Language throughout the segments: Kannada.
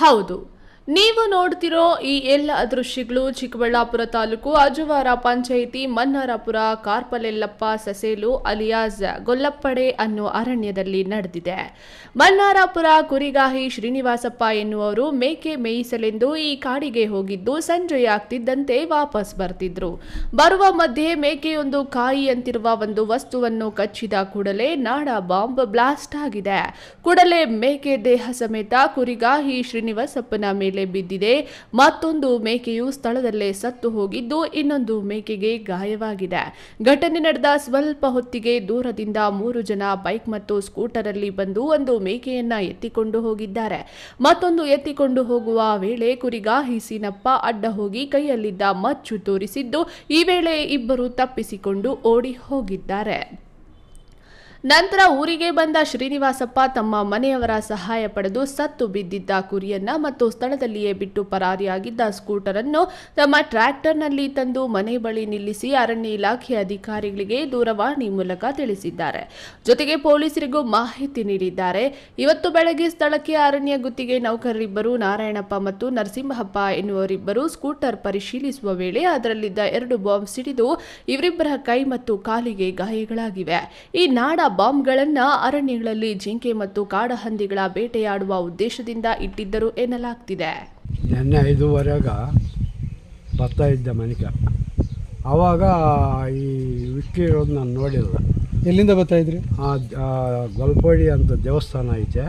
ಹೌದು. ನೀವು ನೋಡ್ತಿರೋ ಈ ಎಲ್ಲ ದೃಶ್ಯಗಳು ಚಿಕ್ಕಬಳ್ಳಾಪುರ ತಾಲೂಕು, ಅಜವಾರ ಪಂಚಾಯಿತಿ, ಮನ್ನಾರಪುರ ಕಾರ್ಪಲೆಲ್ಲಪ್ಪ ಸಸೇಲು, ಅಲಿಯಾಸ್, ಗೊಲ್ಲಪ್ಪಡೆ ಅನ್ನೋ ಅರಣ್ಯದಲ್ಲಿ ನಡೆದಿದೆ. ಮನ್ನಾರಪುರ ಕುರಿಗಾಹಿ ಶ್ರೀನಿವಾಸಪ್ಪ ಎನ್ನುವರು ಮೇಕೆ ಮೇಯಿಸಲೆಂದು ಈ ಕಾಡಿಗೆ ಹೋಗಿದ್ದು ಸಂಜೆಯಾಗ್ತಿದ್ದಂತೆ ವಾಪಸ್ ಬರ್ತಿದ್ರು. ಬರುವ ಮಧ್ಯೆ ಮೇಕೆಯೊಂದು ಕಾಯಿ ಅಂತಿರುವ ಒಂದು ವಸ್ತುವನ್ನು ಕಚ್ಚಿದ ಕೂಡಲೇ ನಾಡ ಬಾಂಬ್ ಬ್ಲಾಸ್ಟ್ ಆಗಿದೆ. ಕೂಡಲೇ ಮೇಕೆ ದೇಹ ಸಮೇತ ಕುರಿಗಾಹಿ ಶ್ರೀನಿವಾಸಪ್ಪನ ಮೇಲೆ ಬಿದ್ದಿದೆ. ಮತ್ತೊಂದು ಮೇಕೆಯು ಸ್ಥಳದಲ್ಲೇ ಸತ್ತು ಹೋಗಿದ್ದು ಇನ್ನೊಂದು ಮೇಕೆಗೆ ಗಾಯವಾಗಿದೆ. ಘಟನೆ ನಡೆದ ಸ್ವಲ್ಪ ಹೊತ್ತಿಗೆ ದೂರದಿಂದ ಮೂರು ಜನ ಬೈಕ್ ಮತ್ತು ಸ್ಕೂಟರ್ ಅಲ್ಲಿ ಬಂದು ಒಂದು ಮೇಕೆಯನ್ನ ಎತ್ತಿಕೊಂಡು ಹೋಗಿದ್ದಾರೆ. ಮತ್ತೊಂದು ಎತ್ತಿಕೊಂಡು ಹೋಗುವ ವೇಳೆ ಕುರಿಗಾಹಿ ಸೀನಪ್ಪ ಅಡ್ಡ ಹೋಗಿ ಕೈಯಲ್ಲಿದ್ದ ಮಚ್ಚು ತೋರಿಸಿದ್ದು, ಈ ವೇಳೆ ಇಬ್ಬರು ತಪ್ಪಿಸಿಕೊಂಡು ಓಡಿ ಹೋಗಿದ್ದಾರೆ. ನಂತರ ಊರಿಗೆ ಬಂದ ಶ್ರೀನಿವಾಸಪ್ಪ ತಮ್ಮ ಮನೆಯವರ ಸಹಾಯ ಪಡೆದು ಸತ್ತು ಬಿದ್ದಿದ್ದ ಕುರಿಯನ್ನ ಮತ್ತು ಸ್ಥಳದಲ್ಲಿಯೇ ಬಿಟ್ಟು ಪರಾರಿಯಾಗಿದ್ದ ಸ್ಕೂಟರ್ ಅನ್ನು ತಮ್ಮ ಟ್ರ್ಯಾಕ್ಟರ್ನಲ್ಲಿ ತಂದು ಮನೆ ಬಳಿ ನಿಲ್ಲಿಸಿ ಅರಣ್ಯ ಇಲಾಖೆ ಅಧಿಕಾರಿಗಳಿಗೆ ದೂರವಾಣಿ ಮೂಲಕ ತಿಳಿಸಿದ್ದಾರೆ. ಜೊತೆಗೆ ಪೊಲೀಸರಿಗೂ ಮಾಹಿತಿ ನೀಡಿದ್ದಾರೆ. ಇವತ್ತು ಬೆಳಗ್ಗೆ ಸ್ಥಳಕ್ಕೆ ಅರಣ್ಯ ಗುತ್ತಿಗೆ ನೌಕರರಿಬ್ಬರು ನಾರಾಯಣಪ್ಪ ಮತ್ತು ನರಸಿಂಹಪ್ಪ ಎನ್ನುವರಿಬ್ಬರು ಸ್ಕೂಟರ್ ಪರಿಶೀಲಿಸುವ ವೇಳೆ ಅದರಲ್ಲಿದ್ದ ಎರಡು ಬಾಂಬ್ ಸಿಡಿದು ಇವರಿಬ್ಬರ ಕೈ ಮತ್ತು ಕಾಲಿಗೆ ಗಾಯಗಳಾಗಿವೆ. ಈ ನಾಡ ಬಾಂಬ್ಗಳನ್ನ ಅರಣ್ಯಗಳಲ್ಲಿ ಜಿಂಕೆ ಮತ್ತು ಕಾಡಹಂದಿಗಳ ಬೇಟೆಯಾಡುವ ಉದ್ದೇಶದಿಂದ ಇಟ್ಟಿದ್ದರು ಎನ್ನಲಾಗ್ತಿದೆ. ನೆನ್ನೆ ಐದುವರೆಗೆ ಬರ್ತಾ ಇದ್ದ ಮನಿಕ ಆವಾಗ ಈ ವಿಕ್ಕಿ ಇರೋದು ನಾನು ನೋಡಿಲ್ಲ. ಎಲ್ಲಿಂದ ಬರ್ತಾ ಇದ್ರಿ? ಆ ಗೊಲ್ಪೋಡಿ ಅಂತ ದೇವಸ್ಥಾನ ಐತೆ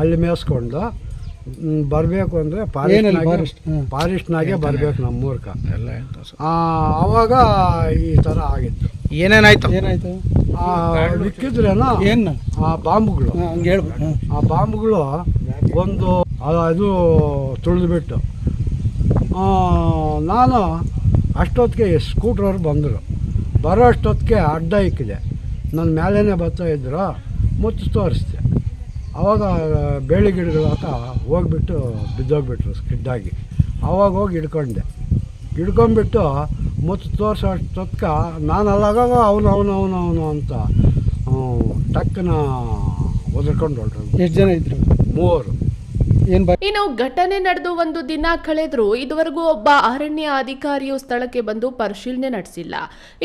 ಅಲ್ಲಿ ಮೇಯಿಸ್ಕೊಂಡು ಬರಬೇಕು ಅಂದರೆ ಪಾರಿಸ್ಟ್ನಾಗೆ ಫಾರೆಸ್ಟ್ನಾಗೆ ಬರಬೇಕು ಬರಬೇಕು ನಮ್ಮೂರ್ಕ. ಆವಾಗ ಈ ಥರ ಆಗಿತ್ತು. ಏನೇನಾಯ್ತು? ಏನಾಯ್ತು? ಆ ಏನು? ಆ ಬಾಂಬ್ಗಳು. ಹಂಗೆ ಹೇಳ್ಬೇಕು. ಆ ಬಾಂಬ್ಗಳು ಒಂದು ಅದು ತುಳಿದು ಬಿಟ್ಟು ಆ, ನಾನು ಅಷ್ಟೊತ್ತಿಗೆ ಸ್ಕೂಟ್ರವ್ರು ಬಂದರು. ಬರೋ ಅಷ್ಟೊತ್ತಿಗೆ ಅಡ್ಡ ಇಕ್ಕಿದೆ. ನನ್ನ ಮೇಲೇ ಬರ್ತಾ ಇದ್ರು ಮುತ್ತು ತೋರಿಸ್ದೆ. ಆವಾಗ ಬೇಳೆ ಗಿಡಗಳ ಹತ್ರ ಹೋಗ್ಬಿಟ್ಟು ಬಿದ್ದೋಗ್ಬಿಟ್ರು ಸ್ಕಿಡ್ಡಾಗಿ. ಆವಾಗ ಹೋಗಿ ಹಿಡ್ಕೊಂಡೆ. ಹಿಡ್ಕೊಂಬಿಟ್ಟು ಮುತ್ತು ತೋರಿಸೋ ತತ್ಕ ನಾನು ಅಲ್ಲಾಗ ಅವನು ಅವನು ಅವನು ಅವನು ಅಂತ ಟಕ್ಕನ ಒದರ್ಕೊಂಡು ಹೊರಟ್ರು ಎಷ್ಟು ಜನ ಇದ್ರು? ಮೂವರು. ಇನ್ನು ಘಟನೆ ನಡೆದು ಒಂದು ದಿನ ಕಳೆದ್ರೂ ಇದುವರೆಗೂ ಒಬ್ಬ ಅರಣ್ಯ ಅಧಿಕಾರಿಯು ಸ್ಥಳಕ್ಕೆ ಬಂದು ಪರಿಶೀಲನೆ ನಡೆಸಿಲ್ಲ.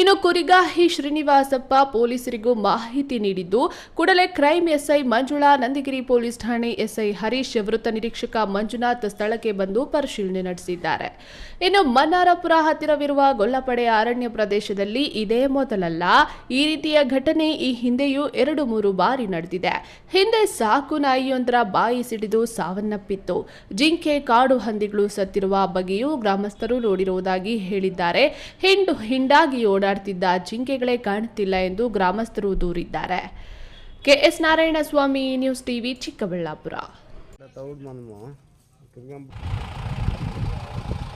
ಇನ್ನು ಕುರಿಗಾಹಿ ಶ್ರೀನಿವಾಸಪ್ಪ ಪೊಲೀಸರಿಗೂ ಮಾಹಿತಿ ನೀಡಿದ್ದು, ಕೂಡಲೇ crime SI Manjula, Nandigiri police ಠಾಣೆ ಎಸ್ಐ ಹರೀಶ್, ವೃತ್ತ ನಿರೀಕ್ಷಕ ಮಂಜುನಾಥ್ ಸ್ಥಳಕ್ಕೆ ಬಂದು ಪರಿಶೀಲನೆ ನಡೆಸಿದ್ದಾರೆ. ಇನ್ನು ಮನ್ನಾರಪುರ ಹತ್ತಿರವಿರುವ ಗೊಲ್ಲಪಡೆ ಅರಣ್ಯ ಪ್ರದೇಶದಲ್ಲಿ ಇದೇ ಮೊದಲಲ್ಲ, ಈ ರೀತಿಯ ಘಟನೆ ಈ ಹಿಂದೆಯೂ ಎರಡು ಮೂರು ಬಾರಿ ನಡೆದಿದೆ. ಹಿಂದೆ ಸಾಕು ನಾಯಿಯೊಂದರ ಬಾಯಿ ಸಿಡಿದು ನೆನಪಿತ್ತು. ಜಿಂಕೆ ಕಾಡು ಹಂದಿಗಳು ಸತ್ತಿರುವ ಬಗ್ಗೆಯೂ ಗ್ರಾಮಸ್ಥರು ನೋಡಿರುವುದಾಗಿ ಹೇಳಿದ್ದಾರೆ. ಹಿಂಡು ಹಿಂಡಾಗಿ ಓಡಾಡ್ತಿದ್ದ ಜಿಂಕೆಗಳೇ ಕಾಣುತ್ತಿಲ್ಲ ಎಂದು ಗ್ರಾಮಸ್ಥರು ದೂರಿದ್ದಾರೆ. KS Narayanaswamy news TV Chikkaballapura.